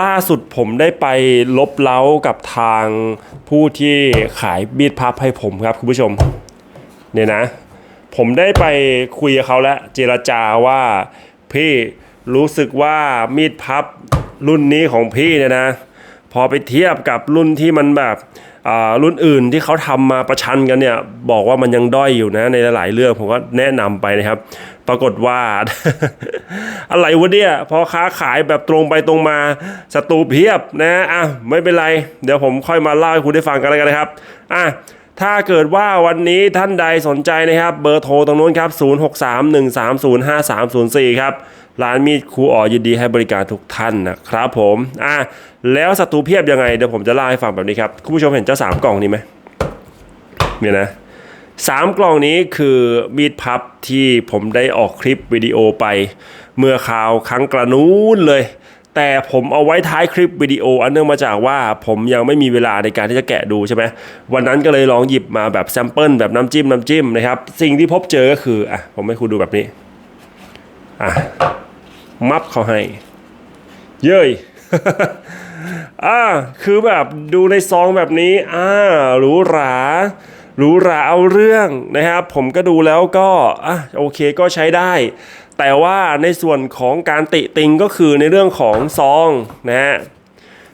ล่าสุดผมได้ไปลบเล้ากับทางผู้ที่ขายมีดพับให้ผมครับคุณผู้ชม เนี่ยนะ ผมได้ไปคุยกับเขาแล้วเจรจาว่าพี่รู้สึกว่ามีดพับรุ่นนี้ของพี่เนี่ยนะ พอไปเทียบกับรุ่นที่มันแบบ รุ่นอื่นที่เขาทำมาประชันกันเนี่ย บอกว่ามันยังด้อยอยู่นะในหลายๆเรื่องผมก็แนะนำไปนะครับ ปรากฏว่า อะไรวะเนี่ยพอค้าขายแบบตรงไปตรงมาศัตรูเพียบนะอะไม่เป็นไร เดี๋ยวผมค่อยมาเล่าให้คุณได้ฟังกันแล้วกันนะครับอะถ้าเกิดว่าวันนี้ท่านใดสนใจนะครับ เบอร์โทรตรงนู้นครับ 0631305304 ครับ ร้านมีดครูอ๋อยินดีให้บริการทุกท่านนะครับผมอะแล้วศัตรูเพียบยังไงเดี๋ยวผมจะเล่าให้ฟังแบบนี้ครับคุณผู้ชมเห็นเจ้าสามกล่องนี้ไหมเนี่ยนะสามกล่องนี้คือมีดพับที่ผมได้ออกคลิปวิดีโอไป เมื่อข่าวครั้งกระนู้นเลย แต่ผมเอาไว้ท้ายคลิปวิดีโออันเนื่องมาจากว่าผมยังไม่มีเวลาในการที่จะแกะดูใช่ไหมวันนั้นก็เลยลองหยิบมาแบบแซมเปิลแบบน้ำจิ้มน้ำจิ้มนะครับ สิ่งที่พบเจอก็คืออะผมให้คุณดูแบบนี้อะ มับเขาให้ เย้ยอ่าคือแบบดูในซองแบบนี้อ่าหรูหราหรูหราเอาเรื่องนะครับ ผมก็ดูแล้วก็อะโอเคก็ใช้ได้ แต่ว่าในส่วนของการติติงก็คือในเรื่องของซองนะฮะ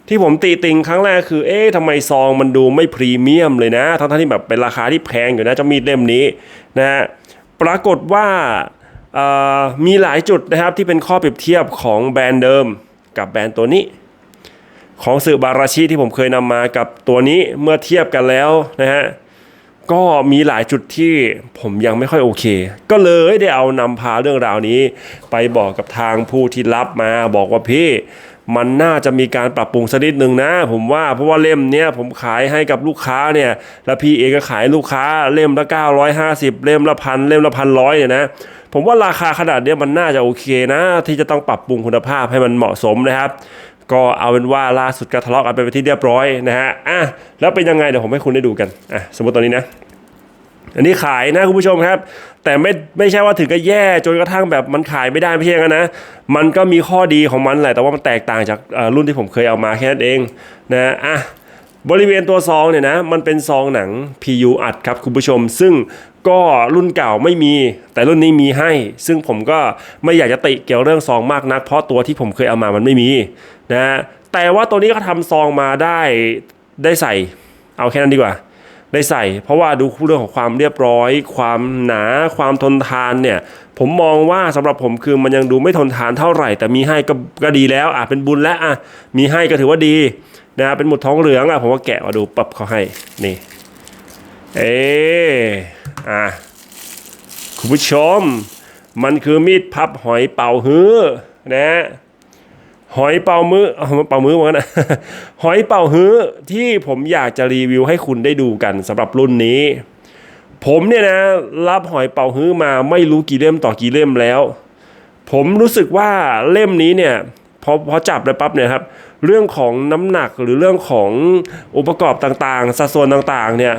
ที่ผมติติงครั้งแรกคือ เอ๊ะทำไมซองมันดูไม่พรีเมียมเลยนะ ทั้งที่แบบเป็นราคาที่แพงอยู่นะจะมีดเล่มนี้นะฮะปรากฏว่า มีหลายจุดนะครับที่เป็นข้อเปรียบเทียบของแบรนด์เดิมกับแบรนด์ตัวนี้ ของสื่อบาราชิที่ผมเคยนำมากับตัวนี้เมื่อเทียบกันแล้วนะฮะก็มีหลายจุดที่ผมยังไม่ค่อยโอเค ก็เลยได้เอานำพาเรื่องราวนี้ ไปบอกกับทางผู้ที่รับมาบอกว่าพี่ มันน่าจะมีการปรับปรุงสักนิดหนึ่งนะ ผมว่าเพราะว่าเล่มเนี้ยผมขายให้กับลูกค้าเนี่ย แล้วพี่เองก็ขายลูกค้าเล่มละ950 เล่มละพันเล่มละพันร้อยเนี่ยนะ ผมว่าราคาขนาดเนี้มันน่าจะโอเคนะ ที่จะต้องปรับปรุงคุณภาพให้มันเหมาะสมนะครับ ก็เอาเป็นว่าล่าสุดก็ทะเลาะกันไปเป็นที่เรียบร้อยนะฮะอะแล้วเป็นยังไงเดี๋ยวผมให้คุณได้ดูกันอะสมมติตอนนี้นะอันนี้ขายนะคุณผู้ชมครับ แต่ไม่ไม่ใช่ว่าถึงกับแย่จนกระทั่งแบบมันขายไม่ได้ไม่ใช่อย่างนั้นนะมันก็มีข้อดีของมันแหละแต่ว่ามันแตกต่างจากรุ่นที่ผมเคยเอามาแค่นั้นเองนะอะบริเวณตัวซองเนี่ยนะมันเป็นซองหนัง PU อัดครับคุณผู้ชม ซึ่ง ก็รุ่นเก่าไม่มี แต่รุ่นนี้มีให้ ซึ่งผมก็ไม่อยากจะติเกี่ยวเรื่องซองมากนัก เพราะตัวที่ผมเคยเอามามันไม่มีนะแต่ว่าตัวนี้เขาทำซองมาได้ได้ใส่ เอาแค่นั้นดีกว่า ได้ใส่ เพราะว่าดูเรื่องของความเรียบร้อย ความหนาความทนทานเนี่ย ผมมองว่าสำหรับผมคือมันยังดูไม่ทนทานเท่าไหร่ แต่มีให้ก็ก็ดีแล้วอะเป็นบุญแล้วอะมีให้ก็ถือว่าดีนะเป็นหมุดท้องเหลืองอะผมว่าแกะมาดูปับเขาให้นี่ เอ อะคุณผู้ชม มันคือมีดพับหอยเป่าฮื้อนะหอยเป่ามือเอาเป่ามือเหมือนกันนะหอยเป่าฮื้อที่ผมอยากจะรีวิวให้คุณได้ดูกันสำหรับรุ่นนี้ ผมเนี่ยนะรับหอยเป่าฮื้อมาไม่รู้กี่เล่มต่อกี่เล่มแล้ว ผมรู้สึกว่าเล่มนี้เนี่ยพอพอจับแล้วปั๊บเนี่ยครับ เรื่องของน้ำหนักหรือเรื่องขององค์ประกอบต่างๆ สัดส่วนต่างๆเนี่ย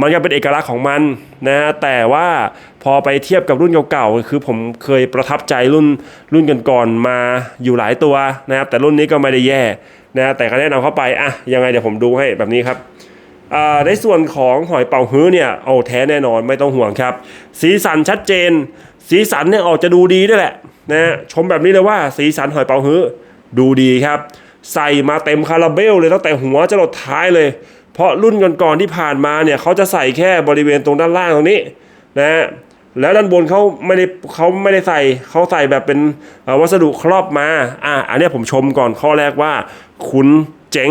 มันก็เป็นเอกลักษณ์ของมันนะแต่ว่าพอไปเทียบกับรุ่นเก่าๆคือผมเคยประทับใจรุ่นรุ่นก่อนๆมาอยู่หลายตัวนะครับแต่รุ่นนี้ก็ไม่ได้แย่นะแต่ก็แนะนำเข้าไปอะยังไงเดี๋ยวผมดูให้แบบนี้ครับในส่วนของหอยเป่าฮื้อเนี่ยโอ้แท้แน่นอนไม่ต้องห่วงครับ สีสันชัดเจน สีสันเนี่ยออกจะดูดีด้วยแหละนะชมแบบนี้เลยว่าสีสันหอยเป่าฮื้อดูดีครับ ใส่มาเต็มคาราเบลเลยตั้งแต่หัวจะหลดท้ายเลย เพราะรุ่นก่อนๆที่ผ่านมาเนี่ยเขาจะใส่แค่บริเวณตรงด้านล่างตรงนี้นะแล้วด้านบนเขาไม่ได้เขาไม่ได้ใส่เขาใส่แบบเป็นวัสดุครอบมาอะอันนี้ผมชมก่อนข้อแรกว่า คุณเจ๋ง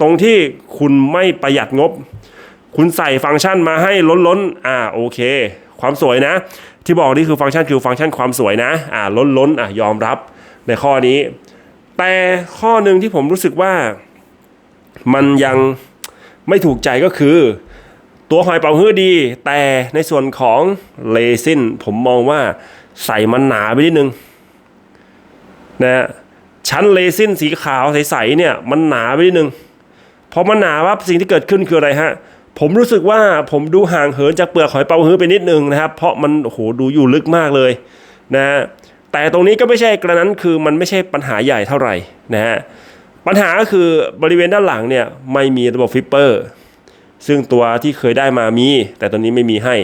ตรงที่คุณไม่ประหยัดงบ คุณใส่ฟังก์ชันมาให้ล้นล้นๆอ่าโอเค ความสวยนะ ที่บอกนี่คือฟังก์ชันคือฟังก์ชันความสวยนะ อ่าล้นล้นๆอะยอมรับในข้อนี้ แต่ข้อหนึ่งที่ผมรู้สึกว่ามันยังไม่ถูกใจก็คือ ตัวหอยเป่าฮื้อดี แต่ในส่วนของเลซินผมมองว่าใส่มันหนาไปนิดนึงนะฮะชั้นเลซินสีขาวใสๆเนี่ยมันหนาไปนิดนึงพอมันหนาว่าสิ่งที่เกิดขึ้นคืออะไรฮะผมรู้สึกว่าผมดูห่างเหินจากเปลือกหอยเป๋าฮื้อไปนิดนึงนะครับ เพราะมันโอ้โหดูอยู่ลึกมากเลยนะ แต่ตรงนี้ก็ไม่ใช่กระนั้นคือมันไม่ใช่ปัญหาใหญ่เท่าไหร่นะฮะปัญหาก็คือบริเวณด้านหลังเนี่ยไม่มีระบบฟิปเปอร์ ซึ่งตัวที่เคยได้มามี แต่ตัวนี้ไม่มีให้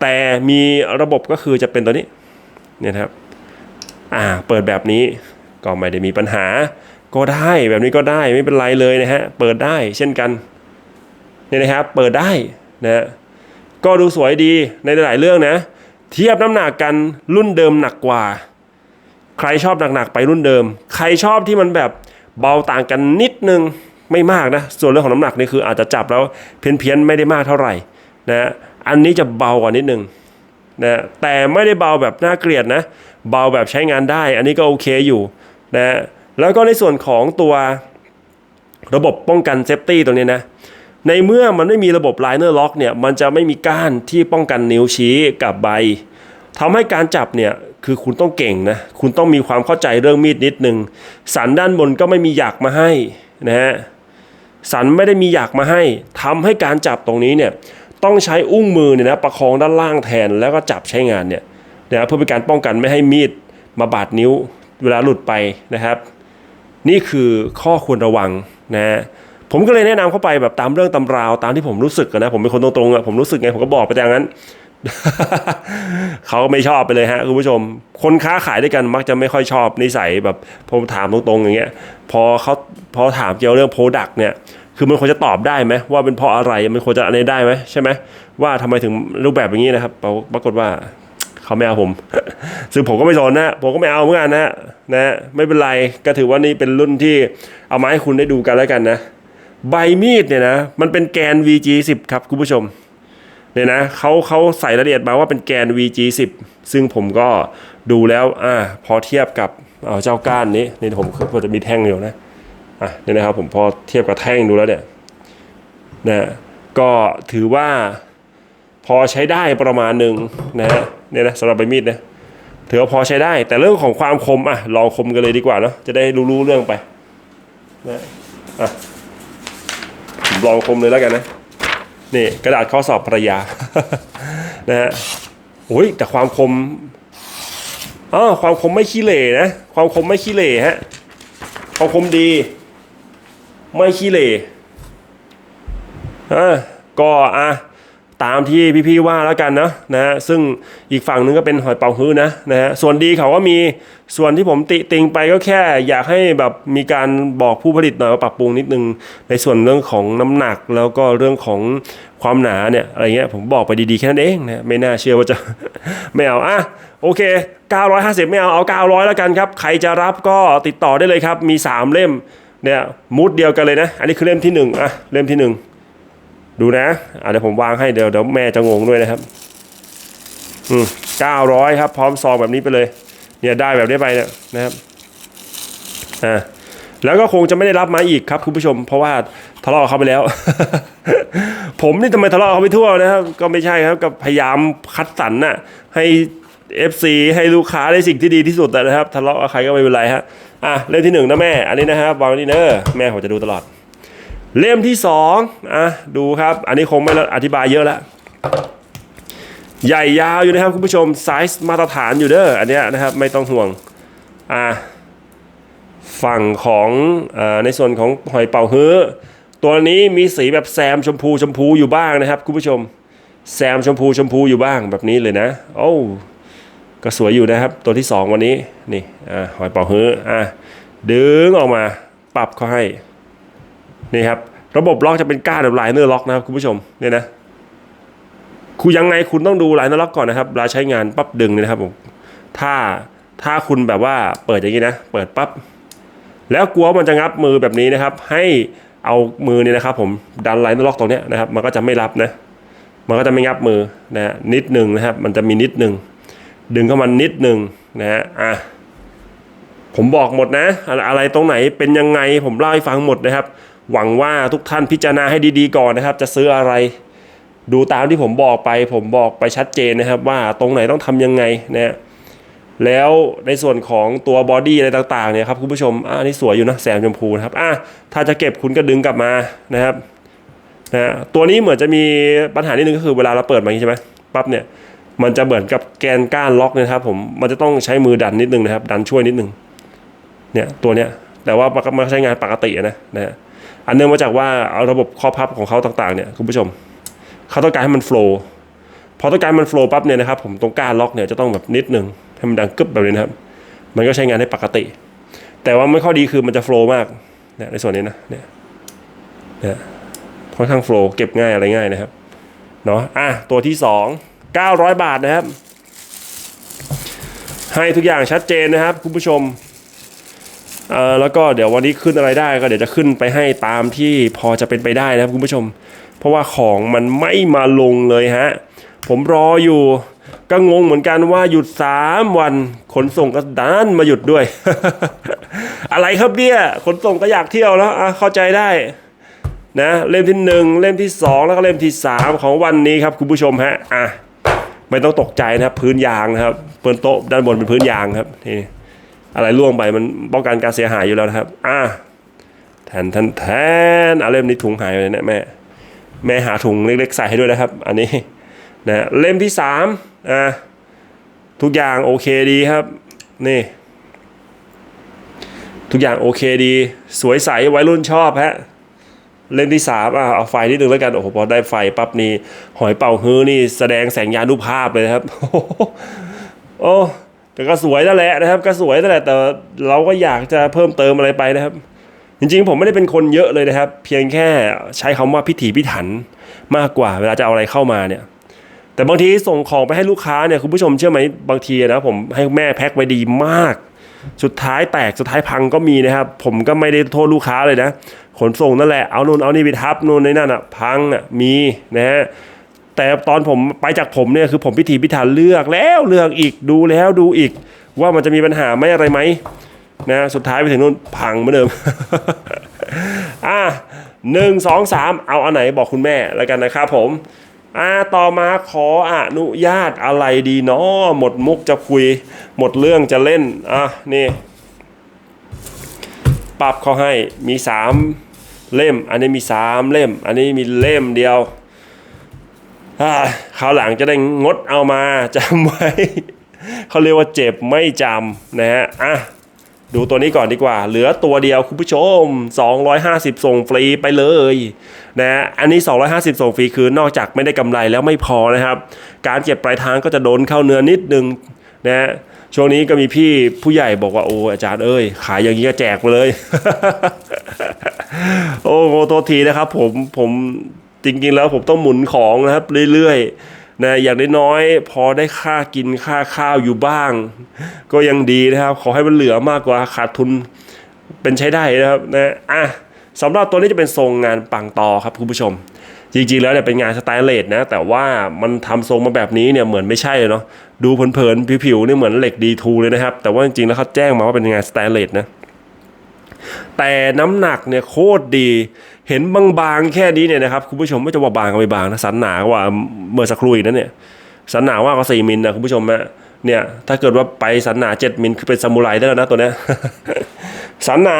แต่มีระบบก็คือจะเป็นตัวนี้เนี่ยครับอ่าเปิดแบบนี้ก็ไม่ได้มีปัญหา ก็ได้แบบนี้ก็ได้ไม่เป็นไรเลยนะฮะเปิดได้เช่นกันเนี่ยนะครับเปิดได้นะฮะก็ดูสวยดีในหลายเรื่องนะ เทียบน้ำหนักกันรุ่นเดิมหนักกว่า ใครชอบหนักๆไปรุ่นเดิม ใครชอบที่มันแบบเบาต่างกันนิดนึงไม่มากนะ ส่วนเรื่องของน้ำหนักนี่คืออาจจะจับแล้วเพี้ยนๆไม่ได้มากเท่าไหร่นะอันนี้จะเบากว่านิดนึงนะแต่ไม่ได้เบาแบบน่าเกลียดนะ เบาแบบใช้งานได้ อันนี้ก็โอเคอยู่นะแล้วก็ในส่วนของตัวระบบป้องกันเซฟตี้ตรงนี้นะ ในเมื่อมันไม่มีระบบไลเนอร์ล็อกเนี่ย มันจะไม่มีก้านที่ป้องกันนิ้วชี้กับใบทำให้การจับเนี่ย คือคุณต้องเก่งนะ คุณต้องมีความเข้าใจเรื่องมีดนิดนึง สันด้านบนก็ไม่มีหยักมาให้นะฮะ สันไม่ได้มีหยักมาให้ทำให้การจับตรงนี้เนี่ยต้องใช้อุ้งมือเนี่ยนะประคองด้านล่างแทนแล้วก็จับใช้งานเนี่ยนะเพื่อเป็นการป้องกันไม่ให้มีดมาบาดนิ้วเวลาหลุดไปนะครับ นี่คือข้อควรระวังนะฮะผมก็เลยแนะนำเข้าไปแบบตามเรื่องตำราวตามที่ผมรู้สึกนะผมเป็นคนตรงๆอะผมรู้สึกไงผมก็บอกไปอย่างนั้น เขาไม่ชอบไปเลยฮะคุณผู้ชม คนค้าขายด้วยกันมักจะไม่ค่อยชอบนิสัยแบบผมถามตรงๆอย่างเงี้ย พอเขาพอถามเกี่ยวเรื่องโปรดักต์เนี่ยคือมันควรจะตอบได้ไหมว่าเป็นเพราะอะไรมันควรจะอะไรได้ไหมใช่ไหมว่าทำไมถึงรูปแบบอย่างนี้นะครับปรปรากฏว่าเขาไม่เอาผม ซึ่งผมก็ไม่สนนะผมก็ไม่เอาเหมือนกันนะนะไม่เป็นไรก็ถือว่านี่เป็นรุ่นที่เอามาให้คุณได้ดูกันแล้วกันนะ ใบมีดเนี่ยนะมันเป็นแกน VG10 ครับคุณผู้ชม เนี่ยนะเขาเขาใส่รายละเอียดมาว่าเป็นแกน VG10 ซึ่งผมก็ดูแล้วอ่าพอเทียบกับเอาเจ้าก้านนี้นี่ผมคือจะมีแท่งอยู่นะอะเนี่ยนะครับผมพอเทียบกับแท่งดูแล้วเนี่ยนะก็ถือว่าพอใช้ได้ประมาณหนึ่งนะฮะเนี่ยนะสำหรับใบมีดนะถือว่าพอใช้ได้ แต่เรื่องของความคมอะลองคมกันเลยดีกว่าเนาะจะได้รู้รู้เรื่องไปนะอะผมลองคมเลยแล้วกันนะ นี่กระดาษข้อสอบภรรยา นะฮะโอ้ยแต่ความคมอ๋อความคมไม่ขี้เหร่นะ ความคมไม่ขี้เหร่ฮะ ความคมดี ไม่ขี้เหร่อะก็อะ ตามที่พี่ๆว่าแล้วกันนะนะฮะซึ่งอีกฝั่งนึงก็เป็นหอยเป่าฮื้อนะนะฮะส่วนดีเขาก็มีส่วนที่ผมติติงไปก็แค่ อยากให้แบบมีการบอกผู้ผลิตหน่อยว่าปรับปรุงนิดนึง ในส่วนเรื่องของน้ำหนักแล้วก็เรื่องของความหนาเนี่ยอะไรเงี้ยผมบอกไปดีๆแค่นั้นเองนะไม่น่าเชื่อว่าจะ ไม่เอาอะโอเค 950 ไม่เอาเอา 900 แล้วกันครับ ใครจะรับก็ติดต่อได้เลยครับมี 3 เล่มเนี่ยมูดเดียวกันเลยนะ อันนี้คือเล่มที่1อะเล่มที่ 1 ดูนะอะเดี๋ยวผมวางให้เดี๋ยวเดี๋ยวแม่จะงงด้วยนะครับ อืมเก้าร้อยครับ พร้อมซองแบบนี้ไปเลย เนี่ยได้แบบนี้ไปเนี่ยนะครับอ่าแล้วก็คงจะไม่ได้รับมาอีกครับคุณผู้ชม เพราะว่าทะเลาะเขาไปแล้ว ผมนี่ทำไมทะเลาะเขาไปทั่วนะครับ ก็ไม่ใช่ครับก็พยายามคัดสรรน่ะ ให้ FC ให้ลูกค้าได้สิ่งที่ดีที่สุดนะครับ ทะเลาะกับใครก็ไม่เป็นไรฮะอะเล่มที่หนึ่งนะแม่ อันนี้นะครับวางนี่เนอะแม่ผมจะดูตลอด เล่มที่สองอะดูครับ อันนี้คงไม่อธิบายเยอะแล้วใหญ่ยาวอยู่นะครับคุณผู้ชมไซส์มาตรฐานอยู่เด้ออันเนี้ยนะครับไม่ต้องห่วงอะฝั่งของอาในส่วนของหอยเป่าฮื้อตัวนี้มีสีแบบแซมชมพูชมพูอยู่บ้างนะครับคุณผู้ชม แซมชมพูชมพูอยู่บ้างแบบนี้เลยนะ โอ้ก็สวยอยู่นะครับ ตัวที่สองวันนี้นี่อะหอยเป่าฮื้ออะดึงออกมาปรับเขาให้ นี่ครับระบบล็อกจะเป็นก้านแบบไลเนอร์ล็อกนะครับคุณผู้ชมเนี่ยนะคุณยังไงคุณต้องดูไลเนอร์ล็อกก่อนนะครับเวลาใช้งานปั๊บดึงเนี่ยนะครับผมถ้าถ้าคุณแบบว่าเปิดอย่างนี้นะ เปิดปั๊บแล้วกลัวมันจะงับมือแบบนี้นะครับ ให้เอามือเนี่ยนะครับ ผมดันไลเนอร์ล็อกตรงนี้นะครับ มันก็จะไม่รับนะ มันก็จะไม่งับมือนะฮะนิดหนึ่งนะครับ มันจะมีนิดหนึ่งดึงเข้ามานิดหนึ่งนะฮะอะผมบอกหมดนะ อะไรตรงไหนเป็นยังไงผมเล่าให้ฟังหมดนะครับ หวังว่าทุกท่านพิจารณาให้ดีๆก่อนนะครับ จะซื้ออะไร ดูตามที่ผมบอกไป ผมบอกไปชัดเจนนะครับ ว่าตรงไหนต้องทำยังไงนะแล้วในส่วนของตัวบอดี้อะไรต่างๆเนี่ยครับคุณผู้ชมอ่านี่สวยอยู่นะแซมชมพูนะครับอะถ้าจะเก็บคุณก็ดึงกลับมานะครับนะฮะตัวนี้เหมือนจะมีปัญหานิดนึงก็คือเวลาเราเปิดมาอย่างนี้ใช่ไหมปั๊บเนี่ยมันจะเหมือนกับแกนก้านล็อกนะครับผมมันจะต้องใช้มือดันนิดนึงนะครับ ดันช่วยนิดนึงเนี่ยตัวเนี้ยแต่ว่ามันก็มันก็ใช้งานปกตินะนะฮะ อันเนื่องมาจากว่าเอาระบบข้อพับของเขาต่างๆเนี่ยคุณผู้ชมเขาต้องการให้มันโฟล์พอต้องการมันโฟล์ปั๊บเนี่ยนะครับผมตรงก้านล็อกเนี่ยจะต้องแบบนิดนึงให้มันดังกึบแบบนี้นะครับมันก็ใช้งานได้ปกติ แต่ว่าไม่ข้อดีคือมันจะโฟล์มากเนี่ยในส่วนนี้นะเนี่ยเนี่ยค่อนข้างโฟล์เก็บง่ายอะไรง่ายนะครับเนาะอะตัวที่สอง900 บาทนะครับ ให้ทุกอย่างชัดเจนนะครับ คุณผู้ชม เออแล้วก็เดี๋ยววันนี้ขึ้นอะไรได้ก็เดี๋ยวจะขึ้นไปให้ตามที่พอจะเป็นไปได้นะครับคุณผู้ชม เพราะว่าของมันไม่มาลงเลยฮะ ผมรออยู่ก็งงเหมือนกันว่าหยุด 3 วันขนส่งก็ดันมาหยุดด้วย อะไรครับเนี่ยขนส่งก็อยากเที่ยวแล้วอะเข้าใจได้นะเล่มที่ 1 เล่มที่ 2 แล้วก็เล่มที่ 3 ของวันนี้ครับคุณผู้ชมฮะอะไม่ต้องตกใจนะครับพื้นยางนะครับเปืนโต๊ะด้านบนเป็นพื้นยางครับนี่ อะไรล่วงไปมันป้องกันการเสียหายอยู่แล้วนะครับ อ่าแทนแทนแทนอะเล่มนี้ถุงหายไปเนี่ยแม่แม่หาถุงเล็กๆใส่ให้ด้วยนะครับ อันนี้นะเล่มที่สามอ่าทุกอย่างโอเคดีครับ นี่ ทุกอย่างโอเคดี สวยใสวัยรุ่นชอบฮะเล่มที่สามอะเอาไฟนิดนึงแล้วกัน โอ้โหพอได้ไฟปั๊บนี่หอยเป่าฮื้อนี่แสดงแสงยานุภาพเลยครับ โอ้ แต่ก็สวยนั่นแหละนะครับ ก็สวยนั่นแหละแต่เราก็อยากจะเพิ่มเติมอะไรไปนะครับ จริงๆ ผมไม่ได้เป็นคนเยอะเลยนะครับ เพียงแค่ใช้คำว่าพิถีพิถันมากกว่า เวลาจะเอาอะไรเข้ามาเนี่ยแต่บางทีส่งของไปให้ลูกค้าเนี่ยคุณผู้ชมเชื่อไหมบางทีนะผมให้แม่แพ็คไว้ดีมาก สุดท้ายแตกสุดท้ายพังก็มีนะครับ ผมก็ไม่ได้โทษลูกค้าเลยนะขนส่งนั่นแหละเอานู่นเอานี่ไปทับนู่นในนั่นอะพังอะมีนะฮะ แต่ตอนผมไปจากผมเนี่ยคือผมพิถีพิถันเลือกแล้วเลือกอีกดูแล้วดูอีก ว่ามันจะมีปัญหาไหมอะไรไหมนะสุดท้ายไปถึงนู่นพังเหมือนเดิม อะหนึ่งสองสามเอาอันไหนบอกคุณแม่แล้วกันนะครับผมอ่าต่อมาขออนุญาตอะไรดีเนาะหมดมุกจะคุย หมดเรื่องจะเล่นอะนี่ปรับเขาให้มีสามเล่ม อันนี้มีสามเล่ม อันนี้มีเล่มเดียว คราวหลังจะได้งดเอามาจำไว้ เขาเรียกว่าเจ็บไม่จำนะฮะอะดูตัวนี้ก่อนดีกว่า เหลือตัวเดียวคุณผู้ชม 250 ส่งฟรีไปเลยนะฮะอันนี้ 250 ส่งฟรีคือนอกจากไม่ได้กำไรแล้วไม่พอนะครับ การเก็บปลายทางก็จะโดนเข้าเนื้อนิดนึงนะฮะช่วงนี้ก็มีพี่ผู้ใหญ่บอกว่าโอ้อาจารย์เอ้ย ขายอย่างนี้ก็แจกไปเลย โอ้โหโทษทีนะครับ ผมผม จริงๆแล้วผมต้องหมุนของนะครับเรื่อยๆนะอย่างน้อยๆพอได้ค่ากินค่าข้าวอยู่บ้าง ก็ยังดีนะครับ ขอให้มันเหลือมากกว่าขาดทุนเป็นใช้ได้นะครับนะอะสำหรับตัวนี้จะเป็นทรงงานปังตอครับคุณผู้ชม จริงๆแล้วเนี่ยเป็นงานสไตล์เลสนะแต่ว่ามันทำทรงมาแบบนี้เนี่ยเหมือนไม่ใช่เนาะดูเผินๆผิวๆนี่เหมือนเหล็กดีทูเลยนะครับ แต่ว่าจริงๆแล้วเขาแจ้งมาว่าเป็นงานสไตล์เลสนะแต่น้ำหนักเนี่ยโคตรดี เห็นบางๆแค่นี้เนี่ยนะครับคุณผู้ชมไม่จะว่าบางก็ไม่บางนะสันหนากว่าเมื่อสักครู่อีกนะเนี่ยสันหนาว่าก็สี่มิลนะคุณผู้ชมนะเนี่ยถ้าเกิดว่าไปสันหนาเจ็ดมิลคือเป็นซามูไรได้แล้วนะตัวเนี้ยสันหนา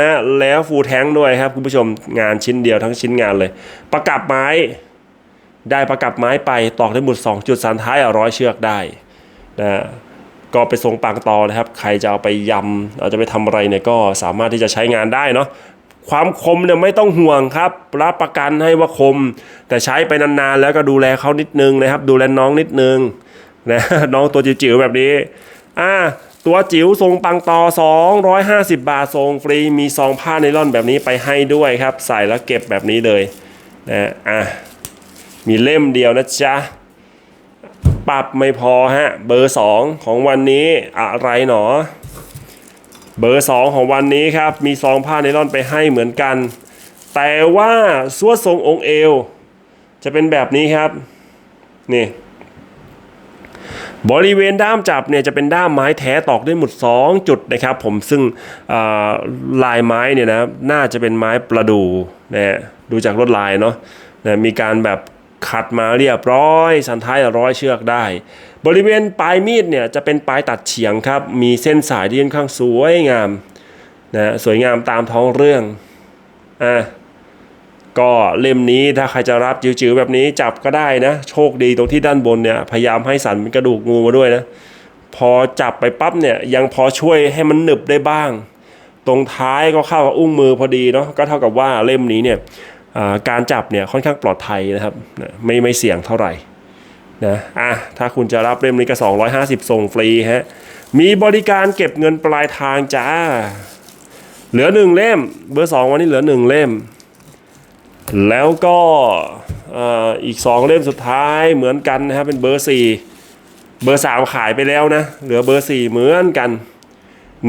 นะแล้วฟูแท้งด้วยครับคุณผู้ชมงานชิ้นเดียวทั้งชิ้นงานเลย ประกับไม้ ได้ประกับไม้ไปตอกได้หมุด2จุดสันท้ายอะร้อยเชือกได้นะก็ไปทรงปางตอนะครับ ใครจะเอาไปยำเอาจะไปทำอะไรเนี่ยก็สามารถที่จะใช้งานได้เนาะ ความคมเนี่ยไม่ต้องห่วงครับ รับประกันให้ว่าคม แต่ใช้ไปนานๆแล้วก็ดูแลเขานิดนึงนะครับ ดูแลน้องนิดนึงนะน้องตัวจิ๋วๆแบบนี้อ่าตัวจิ๋วทรงปังตอ 250 บาททรงฟรี มีซองผ้าไนล่อนแบบนี้ไปให้ด้วยครับ ใส่แล้วเก็บแบบนี้เลยนะอะมีเล่มเดียวนะจ๊ะปรับไม่พอฮะ เบอร์ 2 ของวันนี้อะไรหนอ เบอร์ 2 ของวันนี้ครับ มีซองผ้าไนล่อนไปให้เหมือนกัน แต่ว่าสวดทรงองค์เอว จะเป็นแบบนี้ครับ นี่บริเวณด้ามจับเนี่ยจะเป็นด้ามไม้แท้ตอกด้วยหมุด 2 จุดนะครับผมซึ่งลายไม้เนี่ยนะน่าจะเป็นไม้ประดูนะดูจากลวดลายเนาะนะมีการแบบขัดมาเรียบร้อย สันท้ายร้อยเชือกได้ บริเวณปลายมีดเนี่ยจะเป็นปลายตัดเฉียงครับ มีเส้นสายที่ค่อนข้างสวยงามนะสวยงามตามท้องเรื่องอะก็เล่มนี้ถ้าใครจะรับจิ๋วๆแบบนี้จับก็ได้นะ โชคดีตรงที่ด้านบนเนี่ยพยายามให้สันเป็นกระดูกงูมาด้วยนะ พอจับไปปั๊บเนี่ยยังพอช่วยให้มันหนึบได้บ้าง ตรงท้ายก็เข้ากับอุ้งมือพอดีเนาะก็เท่ากับว่าเล่มนี้เนี่ยการจับเนี่ยค่อนข้างปลอดภัยนะครับไม่ไม่เสี่ยงเท่าไหร่ นะอะถ้าคุณจะรับเล่มนี้ก็250 ส่งฟรีฮะ มีบริการเก็บเงินปลายทางจ้า เหลือหนึ่งเล่ม เบอร์สองวันนี้เหลือหนึ่งเล่ม แล้วก็อ่ออีกสองเล่มสุดท้ายเหมือนกันนะครับเป็นเบอร์สี่เบอร์สามขายไปแล้วนะ เหลือเบอร์สี่เหมือนกัน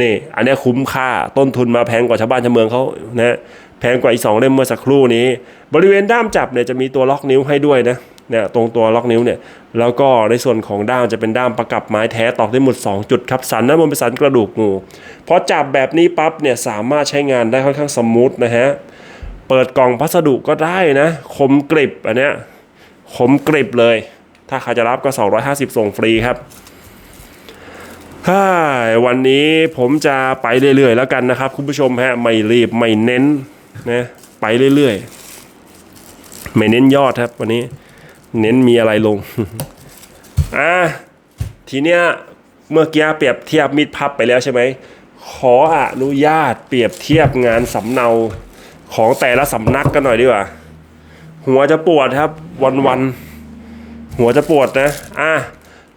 นี่อันนี้คุ้มค่าต้นทุนมาแพงกว่าชาวบ้านชาวเมืองเขานะแพงกว่าอีกสองเล่มเมื่อสักครู่นี้ บริเวณด้ามจับเนี่ยจะมีตัวล็อกนิ้วให้ด้วยนะ เนี่ยตรงตัวล็อกนิ้วเนี่ยแล้วก็ในส่วนของด้ามจะเป็นด้ามประกับไม้แท้ตอกได้หมด 2 จุดครับสันด้นบนเป็นสันกระดูกงูพอจับแบบนี้ปั๊บเนี่ยสามารถใช้งานได้ค่อนข้างสมูทนะฮะเปิดกล่องพัสดุก็ได้นะคมกริบอันเนี้ยคมกริบเลย ถ้าใครจะรับก็ 250 ส่งฟรีครับวันนี้ผมจะไปเรื่อยๆแล้วกันนะครับ คุณผู้ชมฮะไม่รีบไม่เน้นนะไปเรื่อยๆไม่เน้นยอดครับวันนี้ เน้นมีอะไรลง อะทีเนี้ยเมื่อกี้เปรียบเทียบมิดพับไปแล้วใช่ไหม ขออนุญาตเปรียบเทียบงานสำเนาของแต่ละสำนักกันหน่อยดีกว่า หัวจะปวดครับ วันๆหัวจะปวดนะ อะ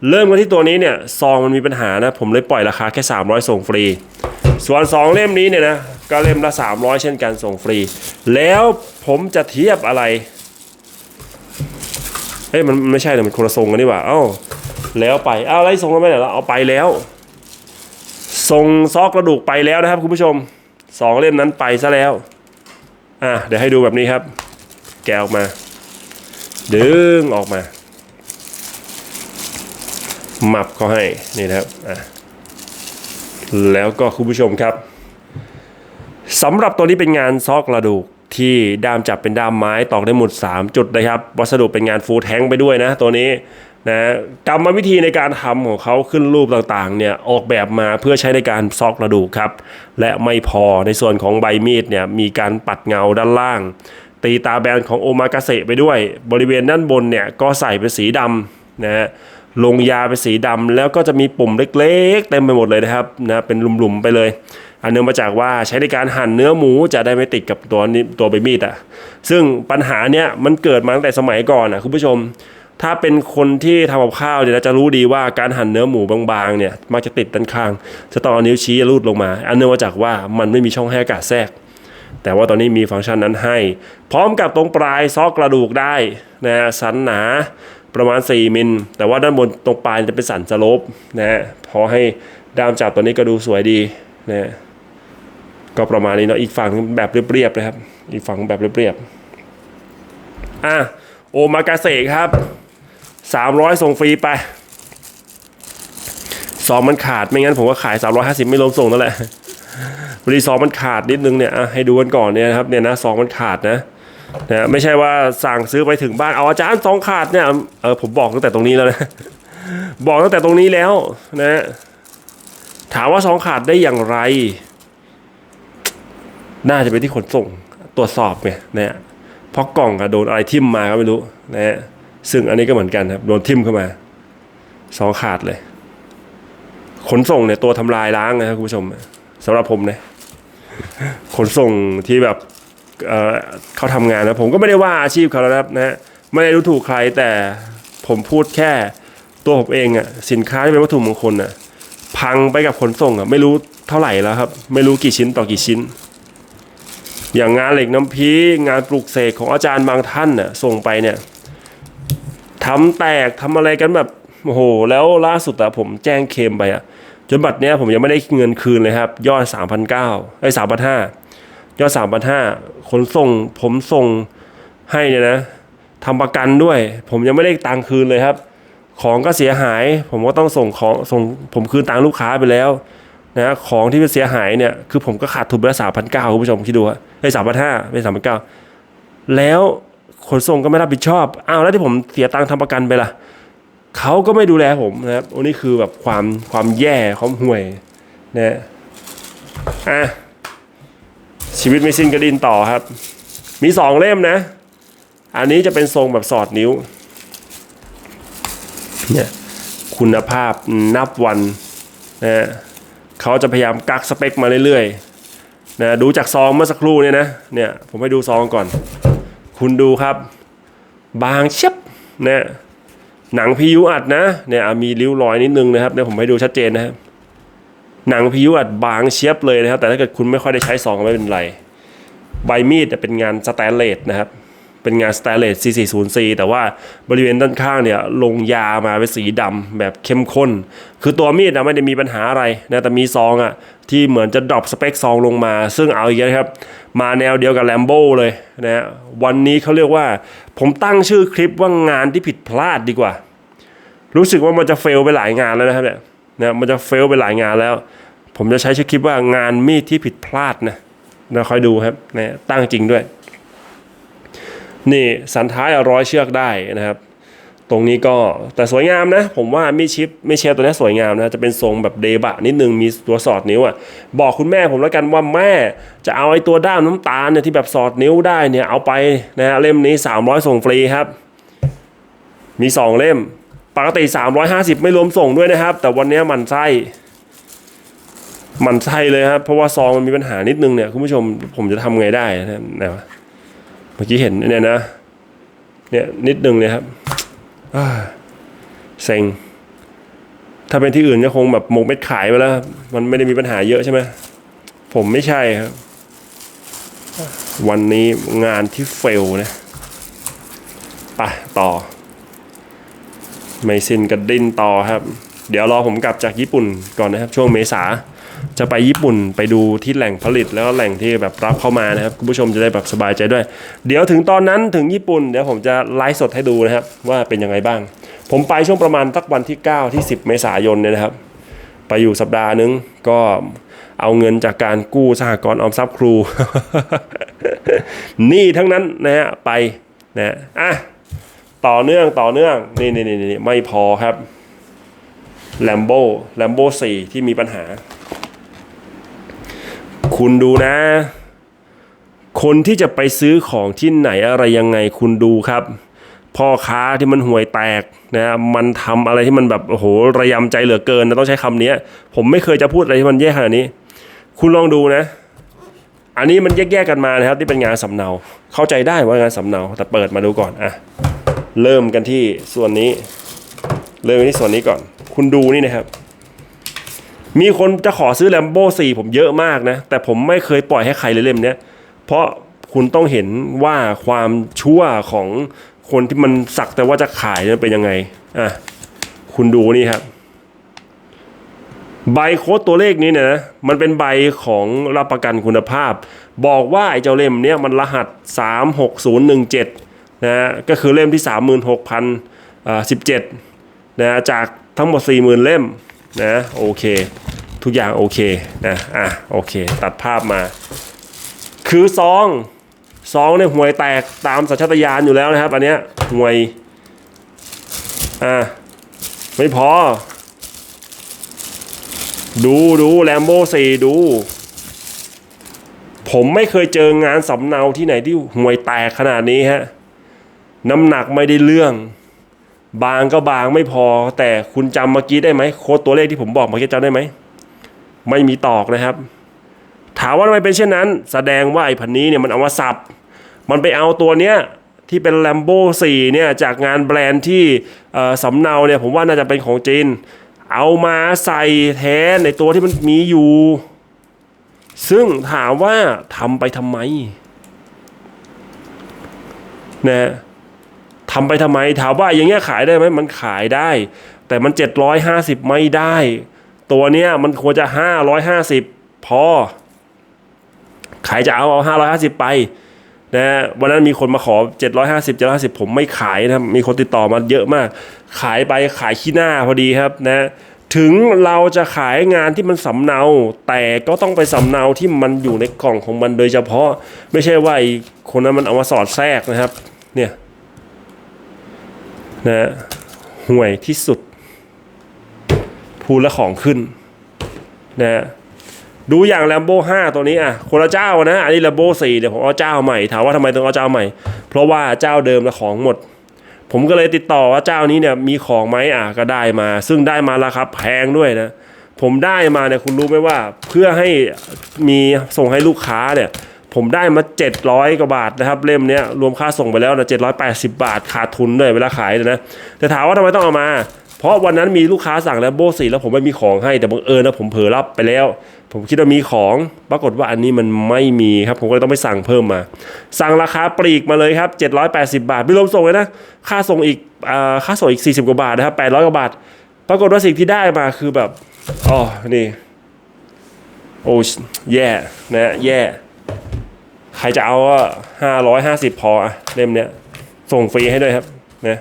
เริ่มกันที่ตัวนี้เนี่ย ซองมันมีปัญหานะ ผมเลยปล่อยราคาแค่ 300 ส่งฟรี ส่วน 2 เล่มนี้เนี่ยนะ ก็เล่มละ 300 เช่นกันส่งฟรี แล้วผมจะเทียบอะไร เอ้ยมันมันไม่ใช่เลยมันคนละทรงกันนี่หว่าเอ้าแล้วไปเอ้าไรส่งกันไปไหนแล้วเอาไปแล้วส่งซอกกระดูกไปแล้วนะครับ คุณผู้ชมสองเล่มนั้นไปซะแล้วอะเดี๋ยวให้ดูแบบนี้ครับ แกะออกมา ดึงออกมาหมับเขาให้นี่นะครับอะแล้วก็คุณผู้ชมครับสำหรับตัวนี้เป็นงานซอกกระดูก ที่ด้ามจับเป็นด้ามไม้ตอกได้หมด 3 จุดนะครับ วัสดุเป็นงานฟูลแทงไปด้วยนะ ตัวนี้นะกรรมวิธีในการทำของเขาขึ้นรูปต่างๆเนี่ยออกแบบมาเพื่อใช้ในการซอกกระดูกครับ และไม่พอในส่วนของใบมีดเนี่ยมีการปัดเงาด้านล่าง ตีตาแบนของโอมากาเสะไปด้วย บริเวณด้านบนเนี่ยก็ใส่เป็นสีดำนะฮะ ลงยาเป็นสีดำแล้วก็จะมีปุ่มเล็กๆเต็มไปหมดเลยนะครับนะเป็นหลุมๆไปเลย อันเนื่องมาจากว่าใช้ในการหั่นเนื้อหมูจะได้ไม่ติดกับตัวนี้ตัวใบมีดอะซึ่งปัญหาเนี้ยมันเกิดมาตั้งแต่สมัยก่อนอะคุณผู้ชม ถ้าเป็นคนที่ทำกับข้าวเนี่ยจะรู้ดีว่าการหั่นเนื้อหมูบางๆเนี่ยมักจะติดด้านข้างจะต้องเอานิ้วชี้ลูดลงมา อันเนื่องมาจากว่ามันไม่มีช่องให้อากาศแทรกแต่ว่าตอนนี้มีฟังก์ชันนั้นให้ พร้อมกับตรงปลายซอกกระดูกได้นะฮะสันหนา ประมาณ 4 มิล แต่ว่าด้านบนตรงปลายจะเป็นสันสโลปนะฮะพอให้ด้ามจับตัวนี้ก็ดูสวยดีนะก็ประมาณนี้เนาะอีกฝั่งแบบเรียบๆเลยครับ อีกฝั่งแบบเรียบๆอะโอมากาเสกครับ 300 ส่งฟรีไปซองมันขาดไม่งั้นผมก็ขาย 350 ไม่รวมส่งนั่นแหละพอดีซองมันขาดนิดนึงเนี่ยอะให้ดูกันก่อนเนี่ยนะครับเนี่ยนะซองมันขาดนะ นะไม่ใช่ว่าสั่งซื้อไปถึงบ้านเอาอาจารย์ซองขาดเนี่ยเออผมบอกตั้งแต่ตรงนี้แล้วนะบอกตั้งแต่ตรงนี้แล้วนะถามว่าซองขาดได้อย่างไร น่าจะเป็นที่ขนส่งตรวจสอบไงนะฮะเพราะกล่องอะโดนอะไรทิ่มมาก็ไม่รู้นะฮะซึ่งอันนี้ก็เหมือนกันครับโดนทิ่มเข้ามาซองขาดเลย ขนส่งเนี่ยตัวทำลายล้างนะครับคุณผู้ชมสำหรับผมนะขนส่งที่แบบ เเขาทำงานนะผมก็ไม่ได้ว่าอาชีพเขาแล้วนะฮะไม่ได้รู้ถูกใครแต่ผมพูดแค่ตัวผมเองอะสินค้าที่เป็นวัตถุมงคลอะพังไปกับขนส่งอะไม่รู้เท่าไหร่แล้วครับ ไม่รู้กี่ชิ้นต่อกี่ชิ้น อย่างงานเหล็กน้ำพีงานปลูกเสกของอาจารย์บางท่านน่ะส่งไปเนี่ยทำแตกทำอะไรกันแบบโอ้โห แล้วล่าสุดอะผมแจ้งเคมไปอะจนบัดเนี้ยผมยังไม่ได้เงินคืนเลยครับ ยอด 3,900ไอ้3,500 ยอด3,500ขนส่งผมส่งให้เนี่ยนะทำประกันด้วย ผมยังไม่ได้ตังคืนเลยครับ ของก็เสียหาย ผมก็ต้องส่งของส่งผมคืนตังค์ลูกค้าไปแล้วนะของที่มันเสียหายเนี่ยคือผมก็ขาดทุนไปแล้วสามพันเก้าคุณผู้ชมคิดดูฮะไอ้สามพันห้าเป็นสามพันเก้าแล้วขนส่งก็ไม่รับผิดชอบอ้าวแล้วที่ผมเสียตังค์ทำประกันไปล่ะเขาก็ไม่ดูแลผมนะครับอันนี้คือแบบความความแย่ความห่วยนะอะ ชีวิตไม่สิ้นกระดินต่อครับ มีสองเล่มนะ อันนี้จะเป็นทรงแบบสอดนิ้ว เนี่ยคุณภาพนับวันนะฮะเขาจะพยายามกักสเปคมาเรื่อยๆนะดูจากซองเมื่อสักครู่เนี่ยนะเนี่ยผมให้ดูซองก่อน คุณดูครับ บางเชียบนี่ยหนังพียูอัดนะเนี่ยมีริ้วรอยนิดนึงนะครับเนี่ยผมให้ดูชัดเจนนะครับ หนังพียูอัดบางเชียบเลยนะครับ แต่ถ้าเกิดคุณไม่ค่อยได้ใช้ซองก็ไม่เป็นไร ใบมีดเนี่ยเป็นงานสแตนเลสนะครับ เป็นงานสแตนเลส C40C แต่ว่าบริเวณด้านข้างเนี่ยลงยามาเป็นสีดำแบบเข้มข้น คือตัวมีดนะไม่ได้มีปัญหาอะไรนะแต่มีซองอะที่เหมือนจะดรอปสเปคซองลงมา ซึ่งเอาอีกแล้วครับ มาแนวเดียวกับแลมโบ้เลยนะฮะวันนี้เขาเรียกว่า ผมตั้งชื่อคลิปว่างานที่ผิดพลาดดีกว่า รู้สึกว่ามันจะเฟลไปหลายงานแล้วนะครับเนี่ย นะมันจะเฟลไปหลายงานแล้ว ผมจะใช้ชื่อคลิปว่างานมีดที่ผิดพลาดนะนะคอยดูครับนะตั้งจริงด้วย นี่สันท้ายเอาร้อยเชือกได้นะครับ ตรงนี้ก็แต่สวยงามนะ ผมว่ามีดชิปไม่เชฟตัวนี้สวยงามนะจะเป็นทรงแบบเดบะนิดนึงมีตัวสอดนิ้วอะบอกคุณแม่ผมแล้วกันว่าแม่จะเอาไอ้ตัวด้ามน้ำตาลเนี่ยที่แบบสอดนิ้วได้เนี่ยเอาไปนะเล่มนี้ 300 ส่งฟรีครับ มี 2 เล่ม ปกติ 350 ไม่รวมส่งด้วยนะครับ แต่วันนี้มันไส้ มันไส้เลยครับ เพราะว่าซองมันมีปัญหานิดนึงเนี่ยคุณผู้ชมผมจะทำไงได้นะนะวะเมื่อกี้เห็นเนี่ยนะ เนี่ยนิดนึงเนี่ยครับเซ็ง ถ้าเป็นที่อื่นก็คงแบบหมกเม็ดขายไปแล้ว มันไม่ได้มีปัญหาเยอะใช่ไหมผมไม่ใช่ครับ วันนี้งานที่เฟลนะ ไปต่อ ไม่สิ้นกระดิ้นต่อครับ เดี๋ยวรอผมกลับจากญี่ปุ่นก่อนนะครับ ช่วงเมษาจะไปญี่ปุ่นไปดูที่แหล่งผลิตแล้วก็แหล่งที่แบบรับเข้ามานะครับคุณผู้ชมจะได้แบบสบายใจด้วย เดี๋ยวถึงตอนนั้นถึงญี่ปุ่นเดี๋ยวผมจะไลฟ์สดให้ดูนะครับ ว่าเป็นยังไงบ้าง ผมไปช่วงประมาณสักวันที่ 9 ที่ 10 เมษายนเนี่ยนะครับ ไปอยู่สัปดาห์นึงก็เอาเงินจากการกู้สหกรณ์ออมทรัพย์ครู นี่ทั้งนั้นนะฮะไปนะอะ ต่อเนื่องต่อเนื่องนี่นี่นี่นี่ไม่พอครับแลมโบ้แลมโบ้สี่ที่มีปัญหา คุณดูนะ คนที่จะไปซื้อของที่ไหนอะไรยังไงคุณดูครับ พ่อค้าที่มันห่วยแตกนะมันทำอะไรที่มันแบบโอ้โหระยำใจเหลือเกินนะต้องใช้คำนี้ผมไม่เคยจะพูดอะไรที่มันแย่ขนาดนี้ คุณลองดูนะ อันนี้มันแยกๆกันมานะครับที่เป็นงานสำเนา เข้าใจได้ว่างานสำเนาแต่เปิดมาดูก่อนอะ เริ่มกันที่ส่วนนี้ เริ่มกันที่ส่วนนี้ก่อน คุณดูนี่นะครับ มีคนจะขอซื้อแลมโบ้สี่ผมเยอะมากนะ แต่ผมไม่เคยปล่อยให้ใครเลยเล่มเนี้ย เพราะคุณต้องเห็นว่าความชั่วของคนที่มันสักแต่ว่าจะขายเนี่ยเป็นยังไง อะ คุณดูนี่ครับ ใบโค้ดตัวเลขนี้เนี่ยนะ มันเป็นใบของรับประกันคุณภาพ บอกว่าไอ้เจ้าเล่มเนี้ยมันรหัส 36017 นะฮะก็คือเล่มที่ 36,017นะจากทั้งหมด 40,000 เล่มนะโอเค ทุกอย่างโอเคนะอะโอเค ตัดภาพมา คือซองซองเนี่ยห่วยแตกตามสัญชาตญาณอยู่แล้วนะครับ อันเนี้ยห่วยอะไม่พอ ดูดูแลมโบ้สี่ดู ผมไม่เคยเจองานสำเนาที่ไหนที่ห่วยแตกขนาดนี้ฮะ น้ำหนักไม่ได้เรื่อง บางก็บางไม่พอ แต่คุณจำเมื่อกี้ได้ไหมโค้ดตัวเลขที่ผมบอกเมื่อกี้จำได้ไหม ไม่มีตอกนะครับ ถามว่าทำไมเป็นเช่นนั้น แสดงว่าไอ้พันนี้เนี่ยมันเอามาสับ มันไปเอาตัวเนี้ยที่เป็น Lambo 4เนี่ยจากงานแบรนด์ที่สำเนาเนี่ยผมว่าน่าจะเป็นของจีน เอามาใส่แทนในตัวที่มันมีอยู่ ซึ่งถามว่าทำไปทำไมนะ ทำไปทำไมถามว่าอย่างเงี้ยขายได้ไหมมันขายได้ แต่มัน 750 ไม่ได้ ตัวเนี้ยมันควรจะ 550 พอใครจะเอาเอา550 ไปนะวันนั้นมีคนมาขอ 750 750 ผมไม่ขายนะมีคนติดต่อมาเยอะมาก ขายไปขายขี้หน้าพอดีครับนะถึงเราจะขายงานที่มันสำเนา แต่ก็ต้องไปสำเนาที่มันอยู่ในกล่องของมันโดยเฉพาะ ไม่ใช่ว่าคนนั้นมันเอามาสอดแทรกนะครับ เนี่ย นะห่วยที่สุด พูดแล้วของขึ้นนะดูอย่าง Lambo 5ตัวนี้อะคนละเจ้านะ อันนี้ Lambo 4เดี๋ยวผมเอาเจ้าใหม่ ถามว่าทำไมต้องเอาเจ้าใหม่ เพราะว่าเจ้าเดิมละของหมด ผมก็เลยติดต่อว่าเจ้านี้เนี่ยมีของไหมอะก็ได้มา ซึ่งได้มาราคาแพงด้วยนะผมได้มาเนี่ยคุณรู้ไหมว่าเพื่อให้มีส่งให้ลูกค้าเนี่ย ผมได้มา 700 กว่าบาทนะครับเล่มเนี้ยรวมค่าส่งไปแล้วนะ780 บาทขาดทุนด้วยเวลาขายเนยนะ แต่ถามว่าทำไมต้องเอามา เพราะวันนั้นมีลูกค้าสั่งแล้วโบสีแล้วผมไม่มีของให้แต่บังเอิญนะผมเผลอรับไปแล้ว ผมคิดว่ามีของปรากฏว่าอันนี้มันไม่มีครับ ผมก็เลยต้องไปสั่งเพิ่มมา สั่งราคาปลีกมาเลยครับ 780 บาทไม่รวมส่งเลยนะค่าส่งอีกอค่าส่งอีก 40 กว่าบาทนะครับ800กว่าบาท ปรากฏว่าสิ่งที่ได้มาคือแบบอ๋อนี่โอ้แย่นะแย่ ใครจะเอาก็ห้าร้อยห้าสิบพออะเล่มเนี้ยส่งฟรีให้ด้วยครับนะ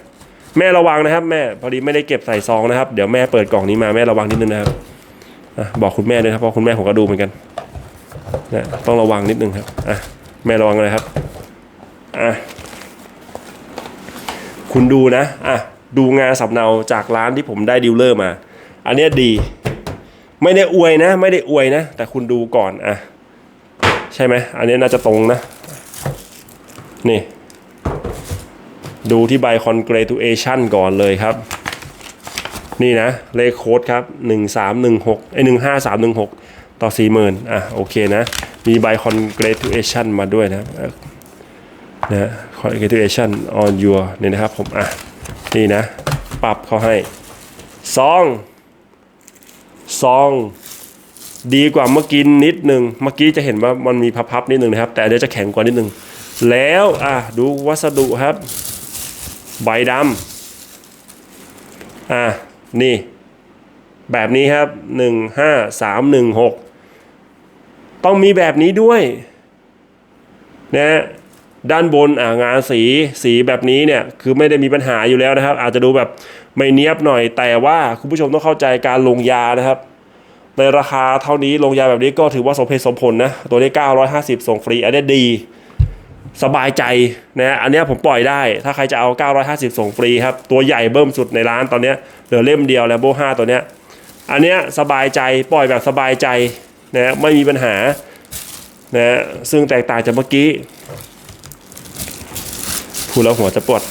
แม่ระวังนะครับ แม่พอดีไม่ได้เก็บใส่ซองนะครับเดี๋ยวแม่เปิดกล่องนี้มาแม่ระวังนิดนึงนะครับอะบอกคุณแม่ด้วยครับเพราะคุณแม่ผมก็ดูเหมือนกันนะต้องระวังนิดนึงครับอะแม่ระวังเลยครับอะคุณดูนะอะดูงานสำเนาจากร้านที่ผมได้ดีลเลอร์มา อันเนี้ยดี ไม่ได้อวยนะ ไม่ได้อวยนะ แต่คุณดูก่อนอะ ใช่ไหมอันนี้น่าจะตรงนะ นี่ ดูที่ใบ congratulation ก่อนเลยครับ นี่นะ เลขโค้ดครับ 1316ไอ้15316 ต่อ 40,000 อะ โอเคนะ มีใบ congratulation มาด้วยนะเอ่อนะ congratulation on your นี่นะครับผม อะ นี่นะ ปรับเขาให้ซองซอง ดีกว่าเมื่อกี้นิดหนึ่งเมื่อกี้จะเห็นว่ามันมีพับๆนิดหนึ่งนะครับ แต่อันนี้จะแข็งกว่านิดหนึ่งแล้วอะดูวัสดุครับ ใบดำอะนี่ แบบนี้ครับหนึ่งห้าสามหนึ่งหกต้องมีแบบนี้ด้วยนะด้านบนอ่างานสีสีแบบนี้เนี่ยคือไม่ได้มีปัญหาอยู่แล้วนะครับ อาจจะดูแบบไม่เนียบหน่อยแต่ว่าคุณผู้ชมต้องเข้าใจการลงยานะครับ ในราคาเท่านี้ลงยาแบบนี้ก็ถือว่าสมเหตุสมผลนะ ตัวนี้ 950 ส่งฟรี อันนี้ดี สบายใจนะอันนี้ผมปล่อยได้ ถ้าใครจะเอา 950 ส่งฟรีครับ ตัวใหญ่เบิ่มสุดในร้านตอนนี้เหลือเล่มเดียวแล้วโบ5ตัวเนี้ยอันเนี้ยสบายใจปล่อยแบบสบายใจนะไม่มีปัญหานะซึ่งแตกต่างจากเมื่อกี้พูดแล้วหัวจะปวด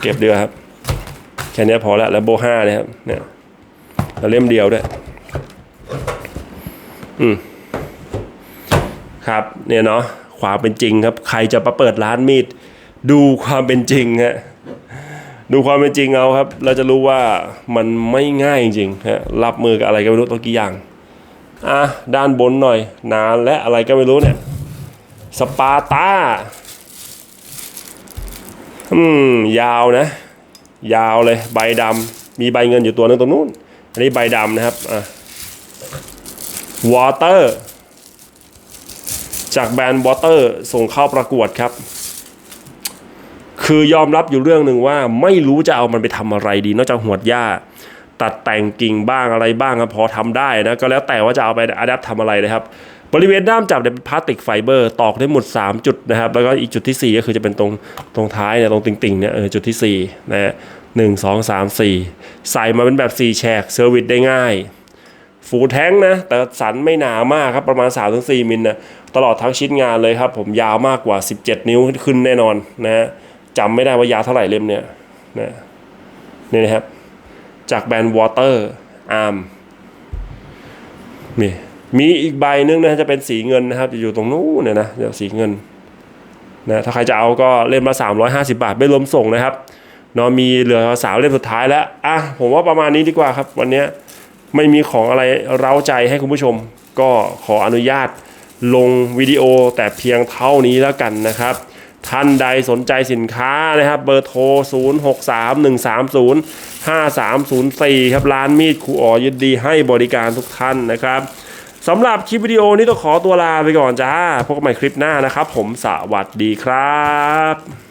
เก็บเดือครับ แค่นี้พอแล้วแล้วโบห้าเนี่ยครับเนี่ย แล้วเล่มเดียวด้วย อืม ครับ เนี่ยเนาะความเป็นจริงครับ ใครจะมาเปิดร้านมีด ดูความเป็นจริงฮะดูความเป็นจริงเอาครับ เราจะรู้ว่ามันไม่ง่ายจริงฮะรับมือกับอะไรก็ไม่รู้ตัวกี่อย่าง อะ ด้านบนหน่อย นานและอะไรก็ไม่รู้เนี่ย สปาร์ตาอืม ยาวนะ ยาวเลย ใบดำมีใบเงินอยู่ตัวนึงตรงนู้น อันนี้ใบดำนะครับอะวอเตอร์จากแบรนด์วอเตอร์ส่งเข้าประกวดครับ คือยอมรับอยู่เรื่องหนึ่งว่าไม่รู้จะเอามันไปทำอะไรดี นอกจากหวดหญ้า ตัดแต่งกิ่งบ้างอะไรบ้างครับพอทำได้นะ ก็แล้วแต่ว่าจะเอาไปอัดแอปทำอะไรนะครับบริเวณด้ามจับเนี่ยเป็นพลาสติกไฟเบอร์ตอกได้หมด 3 จุดนะครับ แล้วก็อีกจุดทีสี่4 ก็คือจะเป็นตรงตรงท้ายเนี่ยตรงติ่งๆเนี่ยเออจุดที่4นะ ฮะหนึ่งสองสามสี่ใส่มาเป็นแบบ 4 แฉกเซอร์วิสได้ง่าย ฟูแท้งนะ แต่สันไม่หนามากครับ ประมาณ 3-4 มิลนะตลอดทั้งชิ้นงานเลยครับ ผมยาวมากกว่า 17 นิ้วขึ้นแน่นอนนะฮะจำไม่ได้ว่ายาวเท่าไหร่เล่มเนี่ยนะนี่นะครับ จากแบรนด์ Water Arm มีมีอีกใบนึงนะจะเป็นสีเงินนะครับ จะอยู่ตรงนู้นเนี่ยนะเดี๋ยวสีเงินนะถ้าใครจะเอาก็เล่มละ350 บาทไม่รวมส่งนะครับ เนาะมีเหลือสาวเล่มสุดท้ายแล้วอะผมว่าประมาณนี้ดีกว่าครับ วันนี้ไม่มีของอะไรเร้าใจให้คุณผู้ชม ก็ขออนุญาตลงวิดีโอแต่เพียงเท่านี้แล้วกันนะครับ ท่านใดสนใจสินค้านะครับ เบอร์โทร 0631305304 ครับร้านมีดครูอ๋อยินดีให้บริการทุกท่านนะครับสำหรับคลิปวิดีโอนี้ต้องขอตัวลาไปก่อนจ้า พบกันใหม่คลิปหน้านะครับ ผมสวัสดีครับ